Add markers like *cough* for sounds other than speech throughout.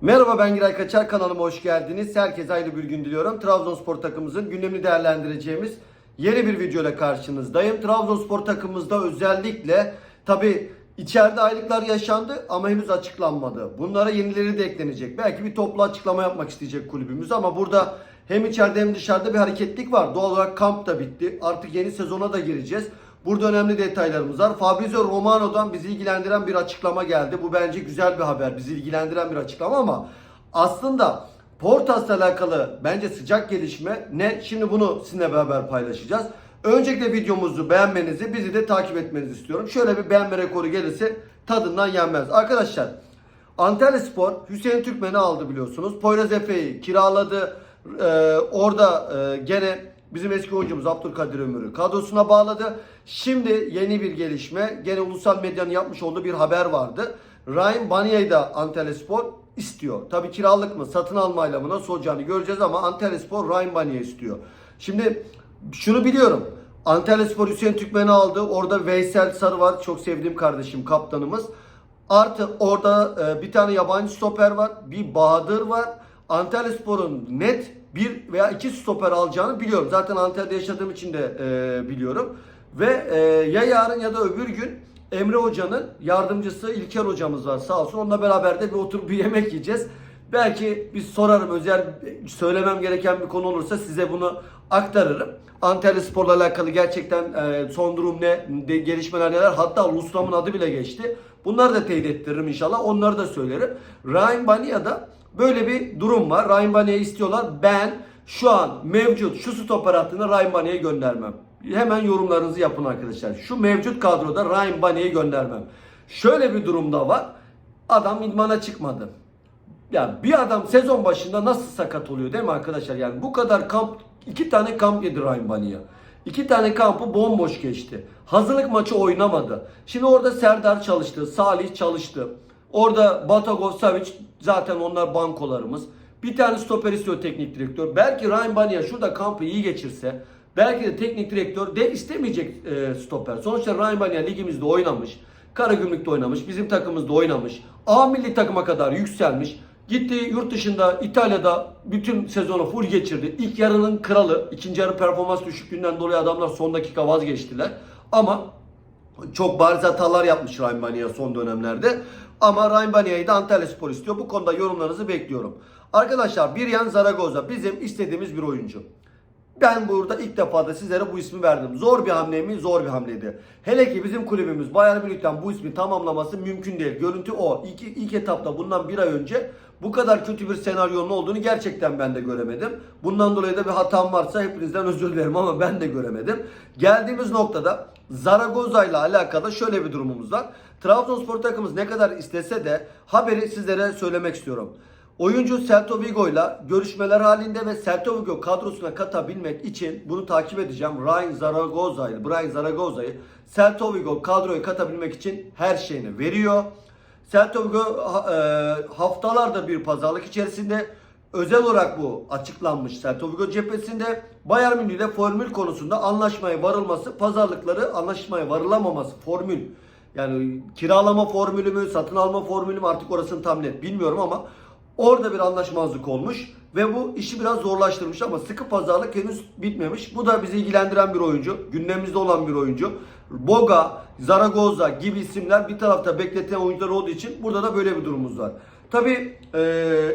Merhaba ben Giray Kaçar kanalıma hoş geldiniz. Herkese hayırlı bir gün diliyorum. Trabzonspor takımımızın gündemini değerlendireceğimiz yeni bir video ile karşınızdayım. Trabzonspor takımımızda özellikle tabi içeride aylıklar yaşandı ama henüz açıklanmadı. Bunlara yenileri de eklenecek. Belki bir toplu açıklama yapmak isteyecek kulübümüz ama burada hem içeride hem dışarıda bir hareketlik var. Doğal olarak kamp da bitti. Artık yeni sezona da gireceğiz. Burada önemli detaylarımız var. Fabrizio Romano'dan bizi ilgilendiren bir açıklama geldi. Bu bence güzel bir haber. Bizi ilgilendiren bir açıklama ama aslında Portas'la alakalı bence sıcak gelişme ne? Şimdi bunu sizinle beraber paylaşacağız. Öncelikle videomuzu beğenmenizi, bizi de takip etmenizi istiyorum. Şöyle bir beğenme rekoru gelirse tadından yenmez. Arkadaşlar Antalya Spor Hüseyin Türkmen'i aldı biliyorsunuz. Poyraz Efe'yi kiraladı. Ee, orada e, gene bizim eski oyuncumuz Abdülkadir Ömür'ü kadrosuna bağladı. Şimdi yeni bir gelişme. Gene ulusal medyanın yapmış olduğu bir haber vardı. Ryan Banya'yı da Antalya Spor istiyor. Tabii kiralık mı, satın almayla mı nasıl olacağını göreceğiz ama Antalya Spor Ryan Banya'yı istiyor. Şimdi şunu biliyorum. Antalya Spor Hüseyin Türkmen'i aldı. Orada Veysel Sarı var. Çok sevdiğim kardeşim, kaptanımız. Artı orada e, bir tane yabancı stoper var. Bir Bahadır var. Antalya Spor'un net bir veya iki stoper alacağını biliyorum. Zaten Antalya'da yaşadığım için de e, biliyorum. Ve e, ya yarın ya da öbür gün Emre Hoca'nın yardımcısı İlker Hocamız var sağ olsun. Onunla beraber de bir oturup bir yemek yiyeceğiz. Belki bir sorarım özel söylemem gereken bir konu olursa size bunu aktarırım. Antalya Spor'la alakalı gerçekten e, son durum ne, de, gelişmeler neler hatta Ruslam'ın adı bile geçti. Bunları da teyit ettiririm inşallah. Onları da söylerim. Ryan Bania'da böyle bir durum var. Ryan Bania'yı istiyorlar. Ben şu an mevcut şu stoper hattını Ryan Bania'ya göndermem. Hemen yorumlarınızı yapın arkadaşlar. Şu mevcut kadroda Ryan Bania'yı göndermem. Şöyle bir durumda var. Adam idmana çıkmadı. Yani bir adam sezon başında nasıl sakat oluyor değil mi arkadaşlar? Yani bu kadar kamp, iki tane kamp yedi Ryan Baniya. İki tane kampı bomboş geçti. Hazırlık maçı oynamadı. Şimdi orada Serdar çalıştı, Salih çalıştı. Orada Batagov, Savic zaten onlar bankolarımız. Bir tane stoper istiyor teknik direktör. Belki Ryan Baniya şurada kampı iyi geçirse belki de teknik direktör de istemeyecek e, stoper. Sonuçta Ryan Baniya ligimizde oynamış. Karagümrük'te oynamış. Bizim takımımızda oynamış. A milli takıma kadar yükselmiş. Gitti yurt dışında İtalya'da bütün sezonu full geçirdi. İlk yarının kralı. ikinci yarı performans düşüklüğünden dolayı adamlar son dakika vazgeçtiler. Ama çok bariz hatalar yapmış Ryan Bania son dönemlerde. Ama Ryan Bania'yı da Antalya Spor istiyor. Bu konuda yorumlarınızı bekliyorum. Arkadaşlar Biryan Zaragoza bizim istediğimiz bir oyuncu. Ben burada ilk defa da sizlere bu ismi verdim. Zor bir hamle mi? Zor bir hamleydi. Hele ki bizim kulübümüz Bayern Münih'ten bu ismi tamamlaması mümkün değil. Görüntü o. İlk, ilk etapta bundan bir ay önce bu kadar kötü bir senaryonun olduğunu gerçekten ben de göremedim. Bundan dolayı da bir hatam varsa hepinizden özür dilerim ama ben de göremedim. Geldiğimiz noktada Zaragoza ile alakalı şöyle bir durumumuz var. Trabzonspor takımımız ne kadar istese de haberi sizlere söylemek istiyorum. Oyuncu Celta Vigo ile görüşmeler halinde ve Celta Vigo kadrosuna katabilmek için bunu takip edeceğim. Ryan Zaragoza'yı, Brian Zaragoza'yı Celta Vigo kadroya katabilmek için her şeyini veriyor. Celta Vigo e, haftalarda bir pazarlık içerisinde özel olarak bu açıklanmış Celta Vigo cephesinde Bayern Münih ile formül konusunda anlaşmaya varılması, pazarlıkları anlaşmaya varılamaması formül. Yani kiralama formülü mü, satın alma formülü mü artık orasını tam net bilmiyorum ama Orada bir anlaşmazlık olmuş ve bu işi biraz zorlaştırmış ama sıkı pazarlık henüz bitmemiş. Bu da bizi ilgilendiren bir oyuncu. Gündemimizde olan bir oyuncu. Boga, Zaragoza gibi isimler bir tarafta bekletilen oyuncular olduğu için burada da böyle bir durumumuz var. Tabi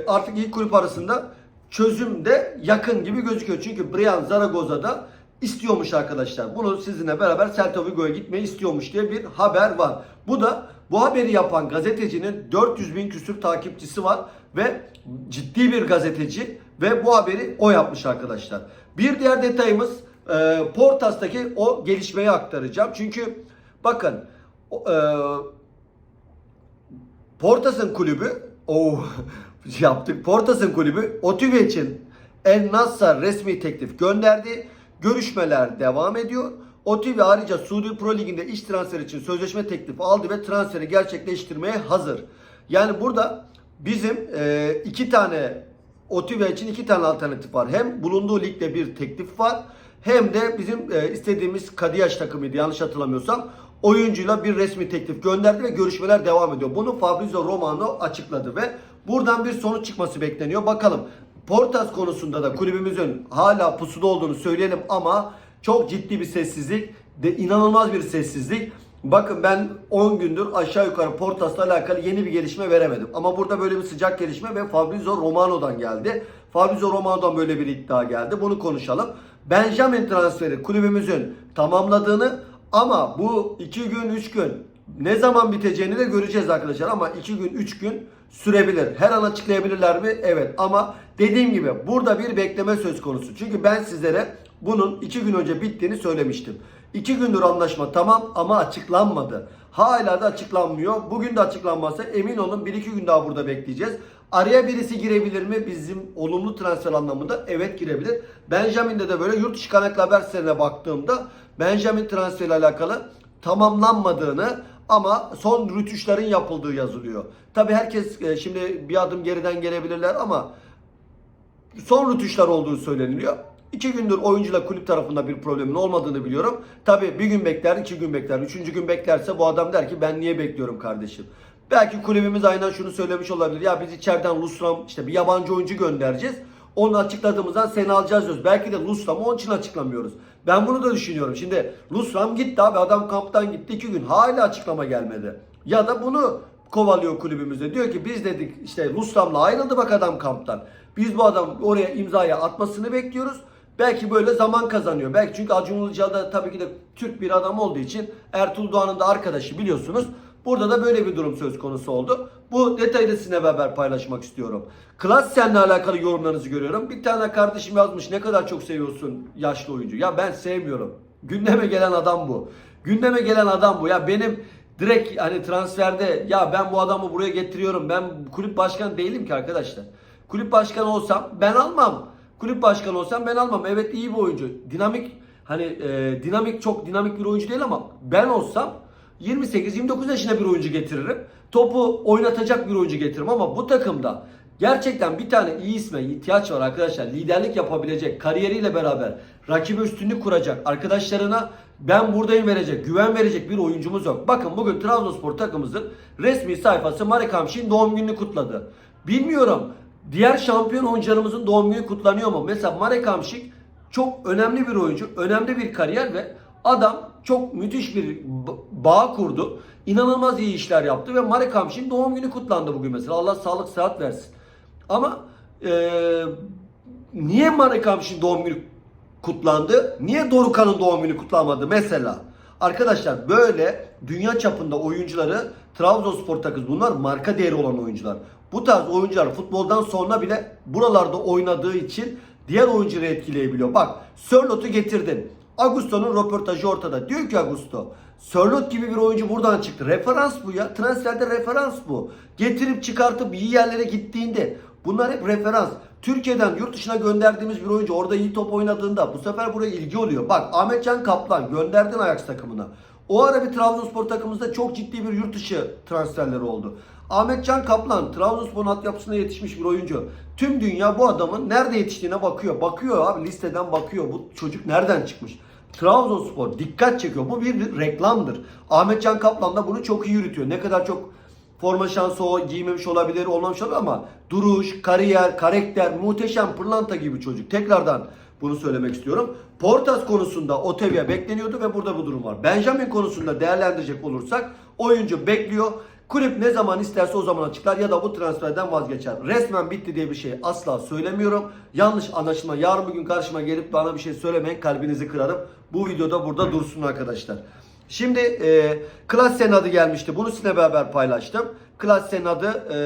artık ilk kulüp arasında çözüm de yakın gibi gözüküyor. Çünkü Brian Zaragoza da istiyormuş arkadaşlar. Bunu sizinle beraber Celta Vigo'ya gitmeyi istiyormuş diye bir haber var. Bu da bu haberi yapan gazetecinin 400 bin küsür takipçisi var ve ciddi bir gazeteci ve bu haberi o yapmış arkadaşlar. Bir diğer detayımız e, Portas'taki o gelişmeyi aktaracağım. Çünkü bakın e, Portas'ın kulübü o *laughs* yaptık. Portas'ın kulübü Otive için El Nassr resmi teklif gönderdi. Görüşmeler devam ediyor. Otive ayrıca Suudi Pro Ligi'nde iş transferi için sözleşme teklifi aldı ve transferi gerçekleştirmeye hazır. Yani burada bizim e, iki tane Otive için iki tane alternatif var. Hem bulunduğu ligde bir teklif var hem de bizim e, istediğimiz Kadiyaş takımıydı yanlış hatırlamıyorsam. oyuncuyla bir resmi teklif gönderdi ve görüşmeler devam ediyor. Bunu Fabrizio Romano açıkladı ve buradan bir sonuç çıkması bekleniyor. Bakalım Portas konusunda da kulübümüzün hala pusuda olduğunu söyleyelim ama çok ciddi bir sessizlik, de inanılmaz bir sessizlik. Bakın ben 10 gündür aşağı yukarı Portas'la alakalı yeni bir gelişme veremedim. Ama burada böyle bir sıcak gelişme ve Fabrizio Romano'dan geldi. Fabrizio Romano'dan böyle bir iddia geldi. Bunu konuşalım. Benjamin transferi kulübümüzün tamamladığını ama bu 2 gün 3 gün ne zaman biteceğini de göreceğiz arkadaşlar. Ama 2 gün 3 gün sürebilir. Her an açıklayabilirler mi? Evet ama dediğim gibi burada bir bekleme söz konusu. Çünkü ben sizlere bunun 2 gün önce bittiğini söylemiştim. 2 gündür anlaşma tamam ama açıklanmadı. Hala da açıklanmıyor. Bugün de açıklanmazsa emin olun 1-2 gün daha burada bekleyeceğiz. Araya birisi girebilir mi? Bizim olumlu transfer anlamında evet girebilir. Benjamin'de de böyle yurt dışı kaynaklı haber sitelerine baktığımda Benjamin transferiyle alakalı tamamlanmadığını ama son rütuşların yapıldığı yazılıyor. Tabi herkes e, şimdi bir adım geriden gelebilirler ama son rütuşlar olduğu söyleniliyor. İki gündür oyuncuyla kulüp tarafında bir problemin olmadığını biliyorum. Tabi bir gün bekler, iki gün bekler, üçüncü gün beklerse bu adam der ki ben niye bekliyorum kardeşim. Belki kulübümüz aynen şunu söylemiş olabilir. Ya biz içeriden Lusram işte bir yabancı oyuncu göndereceğiz. Onu açıkladığımızdan seni alacağız diyoruz. Belki de Lusram'ı onun için açıklamıyoruz. Ben bunu da düşünüyorum. Şimdi Lusram gitti abi adam kamptan gitti iki gün hala açıklama gelmedi. Ya da bunu kovalıyor kulübümüzde. Diyor ki biz dedik işte Lusram'la ayrıldı bak adam kamptan. Biz bu adam oraya imzaya atmasını bekliyoruz. Belki böyle zaman kazanıyor. Belki çünkü Acun Ilıcalı da tabii ki de Türk bir adam olduğu için Ertuğrul Doğan'ın da arkadaşı biliyorsunuz. Burada da böyle bir durum söz konusu oldu. Bu detayı da sizinle beraber paylaşmak istiyorum. Klasenle alakalı yorumlarınızı görüyorum. Bir tane kardeşim yazmış ne kadar çok seviyorsun yaşlı oyuncu. Ya ben sevmiyorum. Gündeme gelen adam bu. Gündeme gelen adam bu. Ya benim direkt hani transferde ya ben bu adamı buraya getiriyorum. Ben kulüp başkanı değilim ki arkadaşlar. Kulüp başkanı olsam ben almam. Kulüp başkanı olsam ben almam. Evet iyi bir oyuncu. Dinamik hani e, dinamik çok dinamik bir oyuncu değil ama ben olsam 28-29 yaşında bir oyuncu getiririm. Topu oynatacak bir oyuncu getiririm ama bu takımda gerçekten bir tane iyi isme ihtiyaç var arkadaşlar. Liderlik yapabilecek, kariyeriyle beraber rakibe üstünlük kuracak, arkadaşlarına ben buradayım verecek, güven verecek bir oyuncumuz yok. Bakın bugün Trabzonspor takımımızın resmi sayfası Marek Hamşik'in doğum gününü kutladı. Bilmiyorum diğer şampiyon oyuncularımızın doğum günü kutlanıyor mu? Mesela Marek Hamşik çok önemli bir oyuncu, önemli bir kariyer ve adam çok müthiş bir bağ kurdu. İnanılmaz iyi işler yaptı ve Marek Hamşik'in doğum günü kutlandı bugün mesela. Allah sağlık sıhhat versin. Ama eee niye Marek Hamşik'in doğum günü kutlandı? Niye Dorukan'ın doğum günü kutlanmadı mesela? Arkadaşlar böyle dünya çapında oyuncuları Trabzonspor takımı bunlar marka değeri olan oyuncular. Bu tarz oyuncular futboldan sonra bile buralarda oynadığı için diğer oyuncuları etkileyebiliyor. Bak Sörlot'u getirdin. Augusto'nun röportajı ortada. Diyor ki Augusto, Sörlot gibi bir oyuncu buradan çıktı. Referans bu ya. Transferde referans bu. Getirip çıkartıp iyi yerlere gittiğinde bunlar hep referans. Türkiye'den yurt dışına gönderdiğimiz bir oyuncu orada iyi top oynadığında bu sefer buraya ilgi oluyor. Bak Ahmetcan Kaplan gönderdin Ajax takımına. O ara bir Trabzonspor takımımızda çok ciddi bir yurt dışı transferleri oldu. Ahmetcan Kaplan Trabzonspor'un altyapısına yetişmiş bir oyuncu. Tüm dünya bu adamın nerede yetiştiğine bakıyor. Bakıyor abi listeden bakıyor. Bu çocuk nereden çıkmış? Trabzonspor dikkat çekiyor. Bu bir, reklamdır. Ahmetcan Kaplan da bunu çok iyi yürütüyor. Ne kadar çok forma şansı o giymemiş olabilir, olmamış olabilir ama duruş, kariyer, karakter, muhteşem pırlanta gibi çocuk. Tekrardan bunu söylemek istiyorum. Portas konusunda Otavia bekleniyordu ve burada bu durum var. Benjamin konusunda değerlendirecek olursak oyuncu bekliyor. Kulüp ne zaman isterse o zaman açıklar ya da bu transferden vazgeçer. Resmen bitti diye bir şey asla söylemiyorum. Yanlış anlaşılma. Yarın bir gün karşıma gelip bana bir şey söylemeyin kalbinizi kırarım. Bu videoda burada dursun arkadaşlar. Şimdi e, Klassen adı gelmişti. Bunu sizinle beraber paylaştım. Klassen adı e,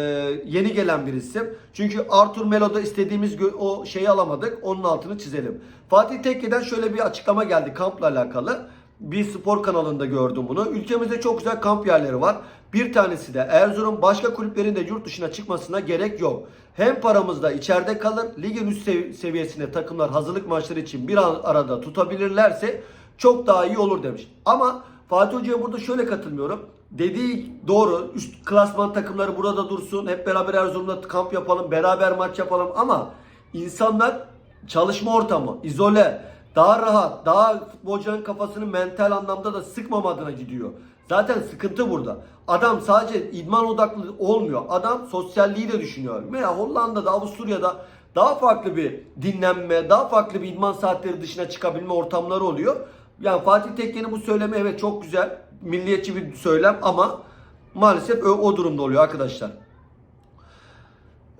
yeni gelen bir isim. Çünkü Arthur Melo'da istediğimiz o şeyi alamadık. Onun altını çizelim. Fatih Tekke'den şöyle bir açıklama geldi kampla alakalı. Bir spor kanalında gördüm bunu. Ülkemizde çok güzel kamp yerleri var. Bir tanesi de Erzurum. Başka kulüplerin de yurt dışına çıkmasına gerek yok. Hem paramız da içeride kalır. Ligin üst sev- seviyesine takımlar hazırlık maçları için bir arada tutabilirlerse çok daha iyi olur demiş. Ama Fatih Hoca'ya burada şöyle katılmıyorum. Dediği doğru. Üst klasman takımları burada dursun. Hep beraber Erzurum'da kamp yapalım. Beraber maç yapalım. Ama insanlar çalışma ortamı, izole, daha rahat, daha futbolcuların kafasını mental anlamda da sıkmam adına gidiyor. Zaten sıkıntı burada. Adam sadece idman odaklı olmuyor. Adam sosyalliği de düşünüyor. Veya Hollanda'da, Avusturya'da daha farklı bir dinlenme, daha farklı bir idman saatleri dışına çıkabilme ortamları oluyor. Yani Fatih Tekke'nin bu söylemi evet çok güzel. Milliyetçi bir söylem ama maalesef o, o durumda oluyor arkadaşlar.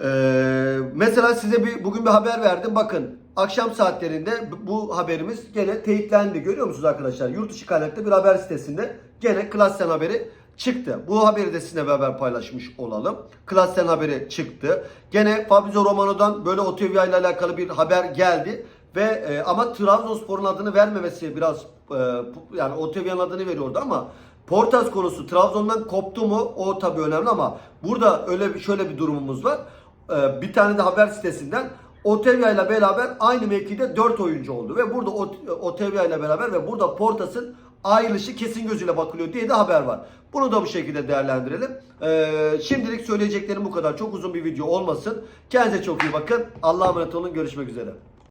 Ee, mesela size bir bugün bir haber verdim. Bakın akşam saatlerinde bu- haberimiz gene teyitlendi. Görüyor musunuz arkadaşlar? Yurt dışı kaynaklı bir haber sitesinde gene Klassen haberi çıktı. Bu haberi de sizinle beraber paylaşmış olalım. Klassen haberi çıktı. Gene Fabrizio Romano'dan böyle Otavia ile alakalı bir haber geldi. Ve e, ama Trabzonspor'un adını vermemesi biraz e, yani Otavia'nın adını veriyordu ama Portas konusu Trabzon'dan koptu mu o tabii önemli ama burada öyle şöyle bir durumumuz var. Ee, bir tane de haber sitesinden Otavia ile beraber aynı mevkide 4 oyuncu oldu ve burada Ot- Otavia ile beraber ve burada Portas'ın ayrılışı kesin gözüyle bakılıyor diye de haber var. Bunu da bu şekilde değerlendirelim. Ee, şimdilik söyleyeceklerim bu kadar. Çok uzun bir video olmasın. Kendinize çok iyi bakın. Allah'a emanet olun. Görüşmek üzere.